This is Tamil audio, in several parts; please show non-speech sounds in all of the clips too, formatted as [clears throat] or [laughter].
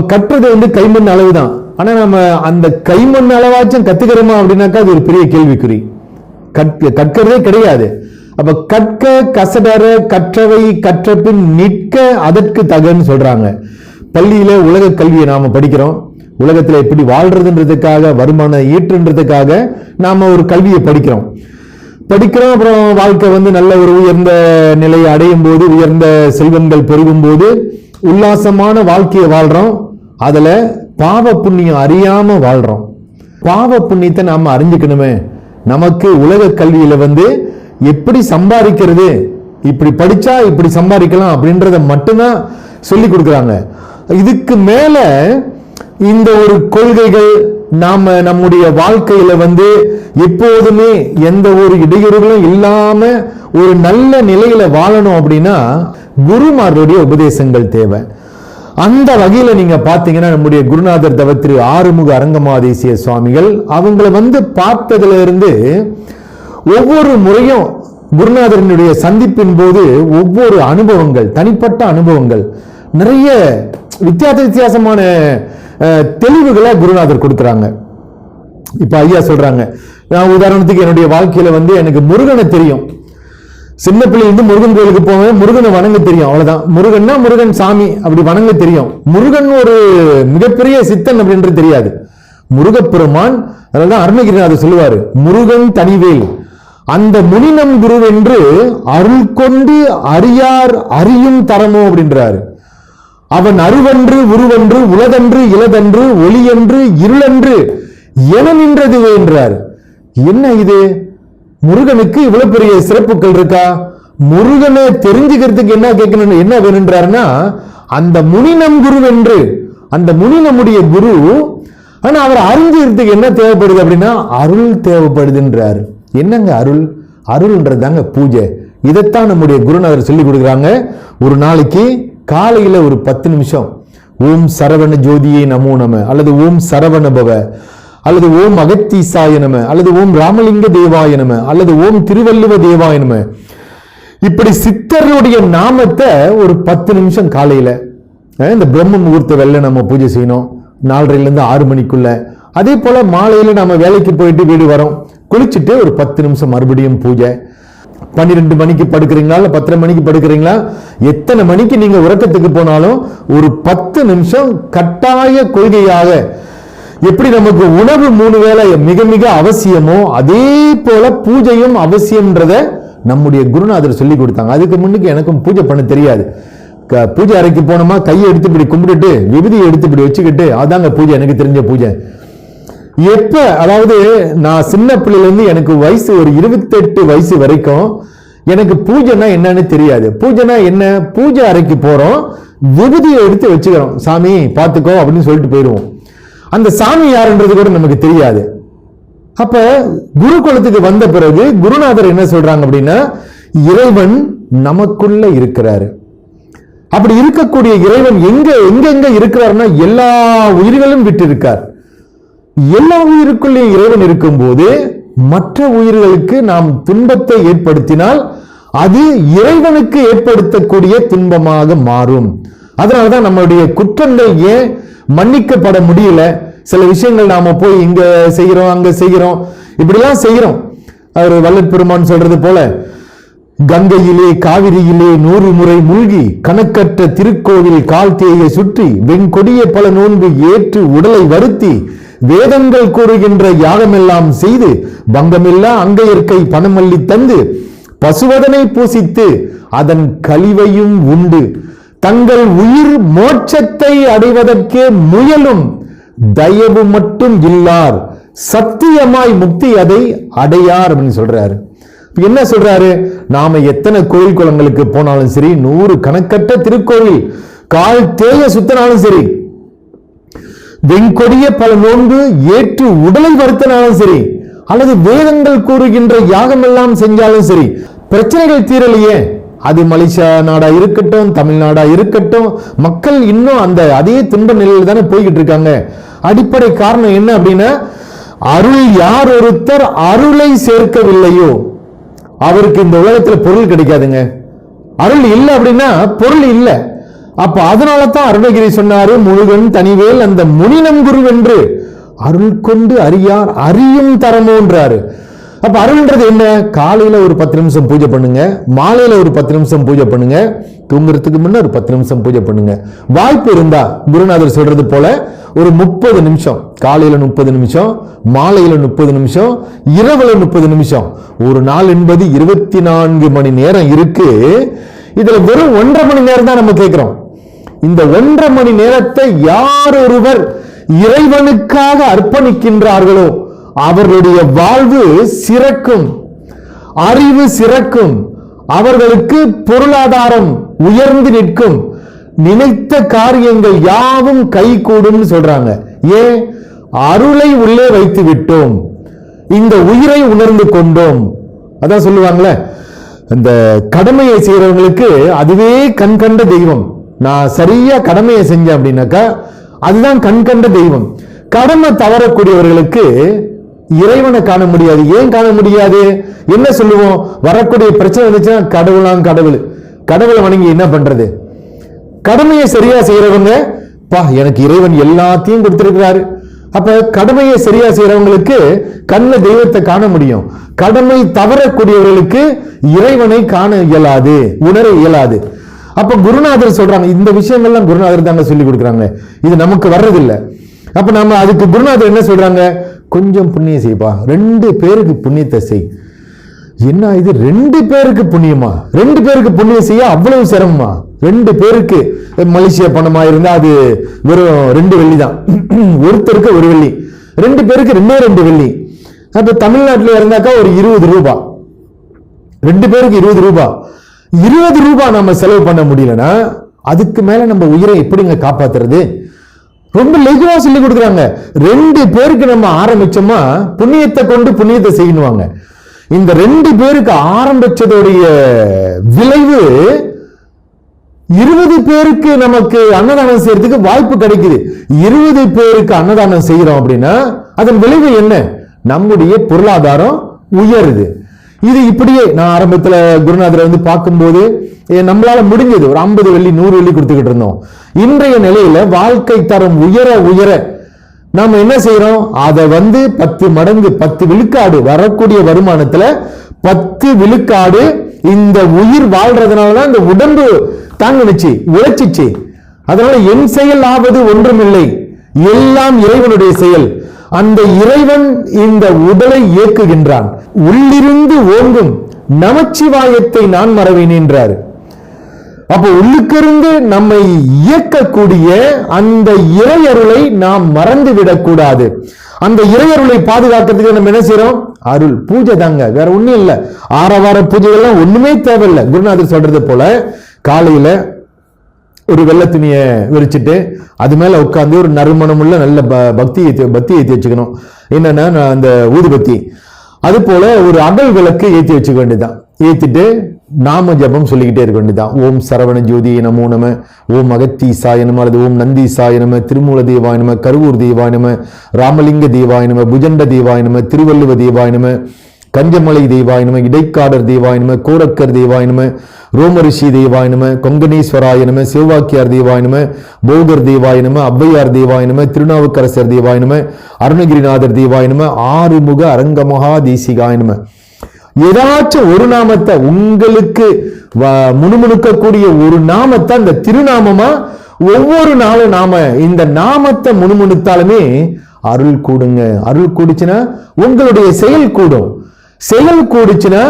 அப்போ கட்டுறது வந்து கைமண் அளவு தான் ஆனால் நம்ம அந்த கைமண் அளவாச்சும் கற்றுக்கிறோமா அப்படின்னாக்கா அது ஒரு பெரிய கேள்விக்குறி. கற்க கற்கிறதே கிடையாது. அப்போ கற்க கசடர கற்றவை கற்றபின் நிற்க அதற்கு தகன்னு சொல்கிறாங்க பள்ளியில் உலக கல்வியை நாம் படிக்கிறோம். உலகத்தில் எப்படி வாழ்றதுன்றதுக்காக வருமானம் ஈற்றுன்றதுக்காக நாம் ஒரு கல்வியை படிக்கிறோம். படிக்கிறோம் அப்புறம் வாழ்க்கை வந்து நல்ல ஒரு உயர்ந்த நிலையை அடையும் போது உயர்ந்த செல்வங்கள் பெருகும் போது உல்லாசமான வாழ்க்கையை வாழ்கிறோம் அதில் பாவ புண்ணியம் அறியாமல் வாழ்கிறோம் பாவ புண்ணியத்தை நாம் அறிஞ்சுக்கணுமே. நமக்கு உலக கல்வியில் வந்து எப்படி சம்பாதிக்கிறது இப்படி படித்தா இப்படி சம்பாதிக்கலாம் அப்படின்றத மட்டும்தான் சொல்லி கொடுக்குறாங்க. இதுக்கு மேலே இந்த ஒரு கொள்கைகள் நாம் நம்முடைய வாழ்க்கையில் வந்து எப்போதுமே எந்த ஒரு இடையூறுகளும் இல்லாமல் ஒரு நல்ல நிலையில் வாழணும் அப்படின்னா குருமார்களுடைய உபதேசங்கள் தேவை. அந்த வகையில் நீங்கள் பார்த்தீங்கன்னா நம்முடைய குருநாதர் தவ திரு ஆறுமுக அரங்கமாதேசிய சுவாமிகள் அவங்கள வந்து பார்த்ததுல இருந்து ஒவ்வொரு முறையும் குருநாதரனுடைய சந்திப்பின் போது ஒவ்வொரு அனுபவங்கள் தனிப்பட்ட அனுபவங்கள் நிறைய வித்தியாச வித்தியாசமான தெளிவுகளை குருநாதர் கொடுக்குறாங்க. இப்போ ஐயா சொல்கிறாங்க நான் உதாரணத்துக்கு என்னுடைய வாழ்க்கையில் வந்து எனக்கு முருகனை தெரியும். சின்ன பிள்ளையிலிருந்து முருகன் கோயிலுக்கு போவேன். முருகனை வணங்க தெரியும் அவ்வளவுதான். முருகன்னா முருகன் சாமி அப்படி வணங்க தெரியும். முருகன் ஒரு மிகப்பெரிய சித்தன் அப்படின்றது தெரியாது. முருகப்பெருமான் அதனால்தான் அருணகிரிநாதர் சொல்லுவாரு முருகன் தனிவேல். அந்த முனினம் குருவென்று அருள் கொண்டு அறியார் அறியும் தரமோ அப்படின்றாரு. அவன் அருவன்று உருவன்று உலதன்று இலதன்று ஒளியன்று இருளன்று என நின்றது என்றார். என்ன இது? முருகனுக்கு இவ்வளவு பெரிய சிறப்புகள் இருக்கா? முருகனை தெரிஞ்சுக்கிறதுக்கு என்ன கேட்கணும் என்ன வேணுன்றாருன்னா அந்த முனினம் குருவென்று அந்த முனினமுடைய குரு ஆனா அவர் அறிஞ்சுக்கிறதுக்கு என்ன தேவைப்படுது அப்படின்னா அருள் தேவைப்படுதுன்றார். என்னங்க அருள்? அருள்ன்றது தாங்க பூஜை. இதைத்தான் நம்முடைய குருநாதர் சொல்லி கொடுக்குறாங்க. ஒரு நாளைக்கு காலையில ஒரு பத்து நிமிஷம். ஓம் சரவண ஜோதியை நமோ நம. அல்லது ஓம் சரவண பவ. அல்லது ஓம் அகத்தீசாய நம அல்லது ஓம் ராமலிங்க தேவாய நம அல்லது ஓம் திருவள்ளுவ தேவாய நம. இப்படி சித்தருடைய நாமத்தை ஒரு பத்து நிமிஷம் காலையில் இந்த பிரம்ம முகூர்த்த வெள்ள நம்ம பூஜை செய்யணும். நாலரைலேருந்து ஆறு மணிக்குள்ள. அதே போல் மாலையில் நம்ம வேலைக்கு போயிட்டு வீடு வரோம். குளிச்சுட்டு ஒரு பத்து நிமிஷம் மறுபடியும் பூஜை. பன்னிரெண்டு மணிக்கு படுக்கிறீங்களா இல்லை பத்தரை மணிக்கு படுக்கிறீங்களா? எத்தனை மணிக்கு நீங்கள் உறக்கத்துக்கு போனாலும் ஒரு பத்து நிமிஷம் கட்டாய கொள்கையாக எப்படி நமக்கு உணவு மூணு வேளை மிக மிக அவசியமோ அதே போல பூஜையும் அவசியம்ன்றத நம்முடைய குருநாதர் சொல்லி கொடுத்தாங்க. அதுக்கு முன்னுக்கு எனக்கும் பூஜை பண்ண தெரியாது. பூஜை அறைக்கு போனோமா கையை எடுத்து இப்படி கும்பிட்டுட்டு விபதியை எடுத்து இப்படி வச்சுக்கிட்டு அதாங்க பூஜை எனக்கு தெரிஞ்ச பூஜை. எப்ப அதாவது நான் சின்ன பிள்ளையிலேருந்து எனக்கு வயசு ஒரு இருபத்தெட்டு வயசு வரைக்கும் எனக்கு பூஜைனா என்னன்னு தெரியாது. பூஜைனா என்ன? பூஜை அறைக்கு போறோம் விபதியை எடுத்து வச்சுக்கிறோம். சாமி பார்த்துக்கோ அப்படின்னு சொல்லிட்டு போயிடுவோம். அந்த சாமி யாருன்றது கூட நமக்கு தெரியாது. அப்ப குருகுலத்துக்கு வந்த பிறகு குருநாதர் என்ன சொல்றாங்க அப்படின்னா இறைவன் நமக்குள்ள இருக்கிறாரு. அப்படி இருக்கக்கூடிய இறைவன் எங்க எங்கெங்க இருக்கிறாருன்னா எல்லா உயிர்களும் விட்டு இருக்கார் எல்லா உயிருக்குள்ளேயும் இறைவன் இருக்கும்போது மற்ற உயிர்களுக்கு நாம் துன்பத்தை ஏற்படுத்தினால் அது இறைவனுக்கு ஏற்படுத்தக்கூடிய துன்பமாக மாறும். அதனாலதான் நம்மளுடைய குற்றங்கள் ஏன் மன்னிக்கப்பட முடியல? சில விஷயங்கள் நாம போய் இங்க செய்கிறோம் அங்க செய்கிறோம். இப்படிலாம் செய்கிறோம். அவர் வல்லற் பெருமான் சொல்றது போல கங்கையிலே காவிரியிலே நூறு முறை மூழ்கி கணக்கற்ற திருக்கோவில் கால் தேயை சுற்றி வெண்கொடிய பல நோன்பு ஏற்று உடலை வருத்தி வேதங்கள் கூறுகின்ற யாகமெல்லாம் செய்து பங்கமில்லா அங்கையற்கை பணமல்லி தந்து பசுவதனை பூசித்து அதன் கழிவையும் உண்டு. தங்கள் உயிர் மோட்சத்தை அடைவதற்கே முயலும். தயவு மட்டும் இல்லார். சத்தியமாய் முக்தி அதை அடையார் அப்படின்னு சொல்றாரு. என்ன சொல்றாரு? நாம எத்தனை கோயில் குளங்களுக்கு போனாலும் சரி நூறு கணக்கற்ற திருக்கோவில் கால் தேய சுத்தினாலும் சரி வெண்கொடிய பல நோன்பு ஏற்று உடலை வருத்தினாலும் சரி அல்லது வேதங்கள் கூறுகின்ற யாகம் எல்லாம் செஞ்சாலும் சரி பிரச்சனைகள் தீரலையே. அது மலேசியா நாடா இருக்கட்டும் தமிழ்நாடா இருக்கட்டும் மக்கள் இன்னும் அந்த அதே துன்ப நிலையில் தானே போய்கிட்டு இருக்காங்க. அடிப்படை காரணம் என்ன அப்படின்னா அருள் யார் ஒருத்தர் அருளை சேர்க்கவில்லையோ அவருக்கு இந்த உலகத்துல பொருள் கிடைக்காதுங்க. அருள் இல்லை அப்படின்னா பொருள் இல்லை. அப்ப அதனால தான் அருணகிரி சொன்னாரு முருகன் தனிவேல் அந்த முனினம் குருவென்று அருள் கொண்டு அறியார் அறியும் தரமோன்றாரு. அப்ப அருள்ன்றது என்ன? காலையில ஒரு பத்து நிமிஷம் பூஜை பண்ணுங்க மாலையில ஒரு பத்து நிமிஷம் பூஜை பண்ணுங்க தூங்குறதுக்கு முன்ன ஒரு பத்து நிமிஷம் பூஜை பண்ணுங்க. வாய்ப்பு இருந்தா குருநாதர் சொல்றது போல ஒரு முப்பது நிமிஷம் காலையில முப்பது நிமிஷம் மாலையில முப்பது நிமிஷம் இரவுல முப்பது நிமிஷம். ஒரு நாள் என்பது இருபத்தி நான்கு மணி நேரம் இருக்கு. இதுல வெறும் ஒன்றரை மணி நேரம் தான் நம்ம கேட்கிறோம் இந்த ஒன்றரை மணி நேரத்தை யார் ஒருவர் இறைவனுக்காக அர்ப்பணிக்கின்றார்களோ அவர்களுடைய வாழ்வு சிறக்கும் அறிவு சிறக்கும் அவர்களுக்கு பொருளாதாரம் உயர்ந்து நிற்கும். நினைத்த காரியங்கள் யாவும் கைகூடும் சொல்றாங்க. ஏன் அருளை உள்ளே வைத்து விட்டோம். இந்த உயிரை உணர்ந்து கொண்டோம். அதான் சொல்லுவாங்களே இந்த கடமையை செய்யறவங்களுக்கு அதுவே கண்கண்ட தெய்வம். நான் சரியா கடமையை செஞ்சேன் அப்படின்னாக்கா அதுதான் கண்கண்ட தெய்வம். கடமை தவறக்கூடியவர்களுக்கு இறைவனை காண முடியாது. ஏன் காண முடியாது? என்ன சொல்லுவோம்? வரக்கூடிய பிரச்சனை இருந்துச்சுன்னா கடவுளாம் கடவுள். கடவுளை வணங்கி என்ன பண்றது? கடமையை சரியா செய்யறவங்க பா எனக்கு இறைவன் எல்லாத்தையும் கொடுத்திருக்கிறாரு. அப்ப கடமையை சரியா செய்யறவங்களுக்கு கண்ண தெய்வத்தை காண முடியும். கடமை தவறக்கூடியவர்களுக்கு இறைவனை காண இயலாது உணர இயலாது. அப்ப குருநாதர் சொல்றாங்க இந்த விஷயங்கள்லாம் குருநாதர் தாங்க சொல்லி கொடுக்குறாங்க. இது நமக்கு வர்றதில்லை. அப்ப நம்ம அதுக்கு குருநாதர் என்ன சொல்றாங்க? கொஞ்சம் புண்ணியம் செய்ப்பா. ரெண்டு பேருக்கு புண்ணியத்தை செய். என்ன இது? ரெண்டு பேருக்கு புண்ணியமா? ரெண்டு பேருக்கு புண்ணியம் செய்ய அவ்வளவு சிரமமா? ரெண்டு பேருக்கு மலேசியா பணமா இருந்தா அது வெறும் ரெண்டு வெள்ளி தான். [clears throat] ஒருத்தருக்கு ஒரு வெள்ளி. ரெண்டு பேருக்கு ரெண்டே ரெண்டு வெள்ளி. அப்ப தமிழ்நாட்டில் இருந்தாக்கா ஒரு இருபது ரூபா. ரெண்டு பேருக்கு இருபது ரூபா. இருபது ரூபா நம்ம செலவு பண்ண முடியலன்னா அதுக்கு மேல நம்ம உயிரை எப்படிங்க காப்பாத்துறது? ரொம்ப லெகுவா சொல்லி கொடுக்குறாங்க. ரெண்டு பேருக்கு நம்ம ஆரம்பிச்சோமா புண்ணியத்தை கொண்டு புண்ணியத்தை செய்யணுவாங்க. இந்த ரெண்டு பேருக்கு ஆரம்பிச்சதோடைய விளைவு இருபது பேருக்கு நமக்கு அன்னதானம் செய்யறதுக்கு வாய்ப்பு கிடைக்குது. இருபது பேருக்கு அன்னதானம் செய்யறோம் அப்படின்னா அதன் விளைவு என்ன? நம்முடைய பொருளாதாரம் உயருது. இது இப்படியே நான் ஆரம்பத்தில் குருநாதரை வந்து பார்க்கும்போது நம்மளால முடிஞ்சது. ஒரு ஐம்பது வெள்ளி நூறு வெள்ளி கொடுத்துக்கிட்டு இருந்தோம். இன்றைய நிலையில வாழ்க்கை தரம் உயர உயர நாம என்ன செய்யறோம் அதை வந்து பத்து மடங்கு பத்து விழுக்காடு வரக்கூடிய வருமானத்துல பத்து விழுக்காடு இந்த உயிர் வாழ்றதுனால தான் இந்த உடம்பு தாங்கினுச்சு உழைச்சிச்சு. அதனால என் செயல் ஆவது ஒன்றுமில்லை. எல்லாம் இறைவனுடைய செயல். அந்த இறைவன் இந்த உடலை இயக்குகின்றான். உள்ளிருந்து ஓங்கும் நமச்சிவாயத்தை நான் மறவேன் என்றார். அப்போ உள்ளுக்கிருந்து நம்மை இயக்கக்கூடிய அந்த இறையருளை நாம் மறந்து விடக்கூடாது அந்த இறையருளை பாதுகாக்கிறதுக்கு நம்ம என்ன செய்யறோம் அருள் பூஜை தாங்க. வேற ஒண்ணும் இல்ல. ஆரவார பூஜைகள்லாம் ஒண்ணுமே தேவையில்லை. குருநாதர் சொல்றது போல காலையில ஒரு வெள்ளை துணியை விரிச்சிட்டு அது மேலே உட்காந்து ஒரு நறுமணம் உள்ள நல்ல ப- பக்தி ஏற்றி பக்தி ஏற்றி வச்சுக்கணும். என்னென்னா நான் அந்த ஊதுபத்தி. அதுபோல் ஒரு அகல் விளக்கு ஏற்றி வச்சுக்க வேண்டியதுதான். ஏற்றிட்டு நாம ஜபம் சொல்லிக்கிட்டே இருக்க வேண்டியதுதான். ஓம் சரவண ஜோதி நமோ நம ஓம் அகத்தீசாய நம அல்லது ஓம் நந்தீசாய நம திருமூல தேவாய நம கருவூர் தேவாய நம ராமலிங்க தேவாய நம புஜண்ட தேவாய நம திருவள்ளுவ தேவாய நம கஞ்சமலை தெய்வாயினும இடைக்காடர் தெய்வாயினும நம கோரக்கர் ரோமரிஷி தெய்வாயினும நம கொங்கணேஸ்வராய நம சிவவாக்கியார் போகர் தெய்வாயினும நம ஔவையார் திருநாவுக்கரசர் தெய்வாயினும அருணகிரிநாதர் தெய்வாயினும ஆறுமுக அரங்கமகா தேசிகாய ஏதாச்சும் ஒரு நாமத்தை உங்களுக்கு வ- முணுமுணுக்கக்கூடிய ஒரு நாமத்தை அந்த திருநாமமா? ஒவ்வொரு நாளும் நாம இந்த நாமத்தை முணுமுணுத்தாலுமே அருள் கூடுங்க. அருள் கூடுச்சுன்னா உங்களுடைய செயல் கூடும். செயல் கூடுச்சுன்னா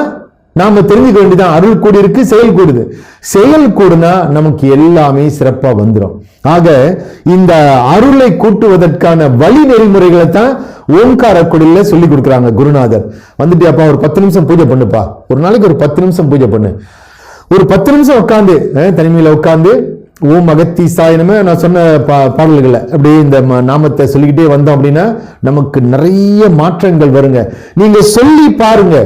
நாம தெரிஞ்சுக்க வேண்டியதான் அருள் கூடி இருக்கு செயல் கூடுது. செயல் கூடுனா நமக்கு எல்லாமே சிறப்பா வந்துடும் ஆக இந்த அருளை கூட்டுவதற்கான வழி நெறிமுறைகளை தான் ஓம்கார குடில சொல்லி கொடுக்குறாங்க குருநாதர். வந்துட்டு அப்பா ஒரு பத்து நிமிஷம் பூஜை பண்ணுப்பா. ஒரு நாளைக்கு ஒரு பத்து நிமிஷம் பூஜை பண்ணு. ஒரு பத்து நிமிஷம் உட்காந்து தனிமையில உட்காந்து ஓம் அகத்தி சாயனமே நான் சொன்ன பா பாடல்களை அப்படியே இந்த ம- நாமத்தை சொல்லிக்கிட்டே வந்தோம் அப்படின்னா நமக்கு நிறைய மாற்றங்கள் வருங்க. நீங்க சொல்லி பாருங்க.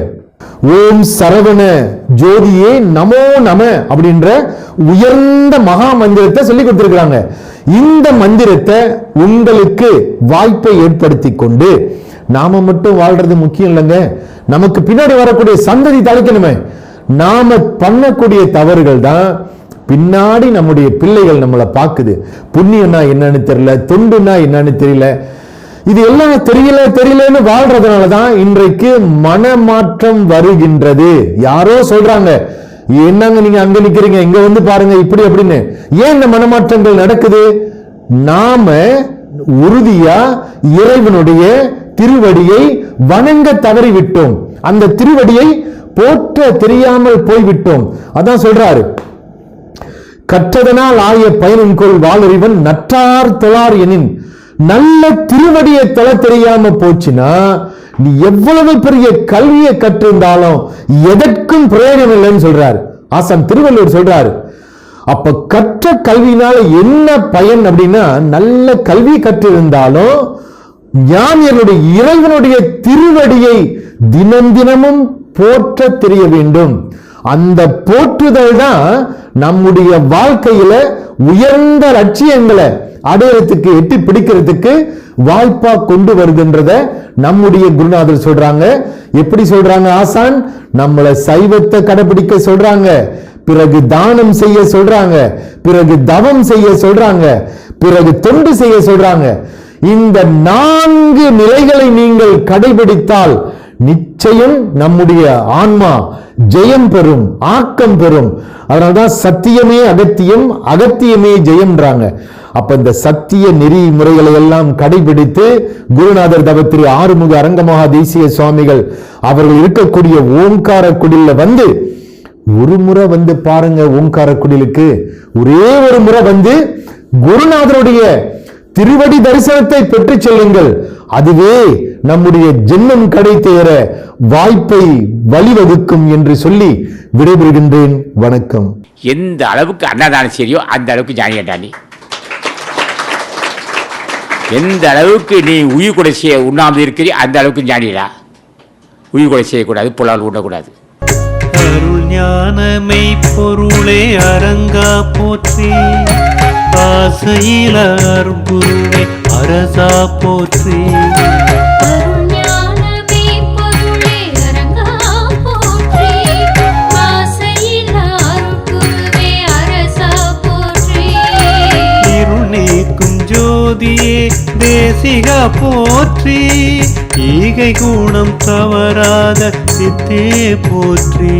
ஓம் சரவண ஜோதியே நமோ நம அப்படின்ற உயர்ந்த மகா மந்திரத்தை சொல்லி கொடுத்துருக்குறாங்க. இந்த மந்திரத்தை உங்களுக்கு வாய்ப்பை ஏற்படுத்தி கொண்டு நாம மட்டும் வாழ்றது முக்கியம் இல்லைங்க. நமக்கு பின்னாடி வரக்கூடிய சந்ததி தலைக்கணுமே நாம பண்ணக்கூடிய தவறுகள் தான் பின்னாடி நம்முடைய பிள்ளைகள் நம்மளை பார்க்குது. புண்ணியம்னா என்னன்னு தெரியல தொண்டுன்னா என்னன்னு தெரியல. இது எல்லாம் தெரியல தெரியலன்னு வாழ்றதுனால தான் இன்றைக்கு மனமாற்றம் வருகின்றது. யாரோ சொல்றாங்க என்னங்க நீங்க அங்க நிக்கிறீங்க? இங்க வந்து பாருங்க இப்படி அப்படின்னு. ஏன் இந்த மனமாற்றங்கள் நடக்குது? நாம உறுதியா இறைவனுடைய திருவடியை வணங்க தவறிவிட்டோம். அந்த திருவடியை போற்ற தெரியாமல் போய்விட்டோம். அதான் சொல்றாரு. கற்றதனால் ஆய பயனின் கொள் நற்றார் தொழார் எனின் நல்ல திருவடியை தொலை தெரியாம போச்சுன்னா நீ எவ்வளவு பெரிய கல்வியை கற்றிருந்தாலும் எதற்கும் பிரயோஜனம் இல்லைன்னு சொல்றாரு. ஆசான் திருவள்ளுவர் சொல்றாரு அப்ப கற்ற கல்வியினால என்ன பயன் அப்படின்னா நல்ல கல்வி கற்றிருந்தாலும் ஞானியனுடைய இறைவனுடைய திருவடியை தினம் தினமும் போற்ற தெரிய வேண்டும். அந்த போற்றுதல் தான் நம்முடைய வாழ்க்கையில உயர்ந்த லட்சியங்களை அடையறதுக்கு எட்டி பிடிக்கிறதுக்கு வாய்ப்பா கொண்டு வருகின்றத நம்முடைய குருநாதர் சொல்றாங்க. எப்படி சொல்றாங்க ஆசான்? நம்மளை சைவத்தை கடைபிடிக்க சொல்றாங்க. பிறகு தானம் செய்ய சொல்றாங்க. பிறகு தவம் செய்ய சொல்றாங்க. பிறகு தொண்டு செய்ய சொல்றாங்க. இந்த நான்கு நிலைகளை நீங்கள் கடைபிடித்தால் நிச்சயம் நம்முடைய ஆன்மா ஜெயம் பெறும் ஆக்கம் பெறும். அதனால்தான் சத்தியமே அகத்தியம் அகத்தியமே ஜெயம்ன்றாங்க. அப்ப இந்த சத்திய நெறி முறைகளை எல்லாம் கடைபிடித்து குருநாதர் தவ திரு ஆறுமுக அரங்கமகா தேசிய சுவாமிகள் அவர்கள் இருக்கக்கூடிய ஓங்கார குடில வந்து ஒரு முறை வந்து பாருங்க ஓங்கார குடிலுக்கு. ஒரே ஒரு முறை வந்து குருநாதருடைய திருவடி தரிசனத்தை பெற்று செல்லுங்கள். அதுவே நம்முடைய ஜென்மம் கடை தேர வாய்ப்பை வழிவகுக்கும் என்று சொல்லி விடைபெறுகின்றேன். வணக்கம். எந்த அளவுக்கு அன்னதானம் சரியோ அந்த அளவுக்கு ஜானியட்டா நீ எந்த அளவுக்கு நீ உயிர் கொலை செய்ய உண்ணாமல் இருக்கிறியோ அந்த அளவுக்கு ஜானிடா உயிர் கொலை செய்யக்கூடாது புலால் உண்ணக்கூடாது அருள் ஞானமை பொருளே அரங்கா போற்றி. ஆசையில அருள்குருவே அரசா போற்றி. ஜோதியே தேசிக போற்றி. ஈகை குணம் தவறாத சித்தே போற்றி.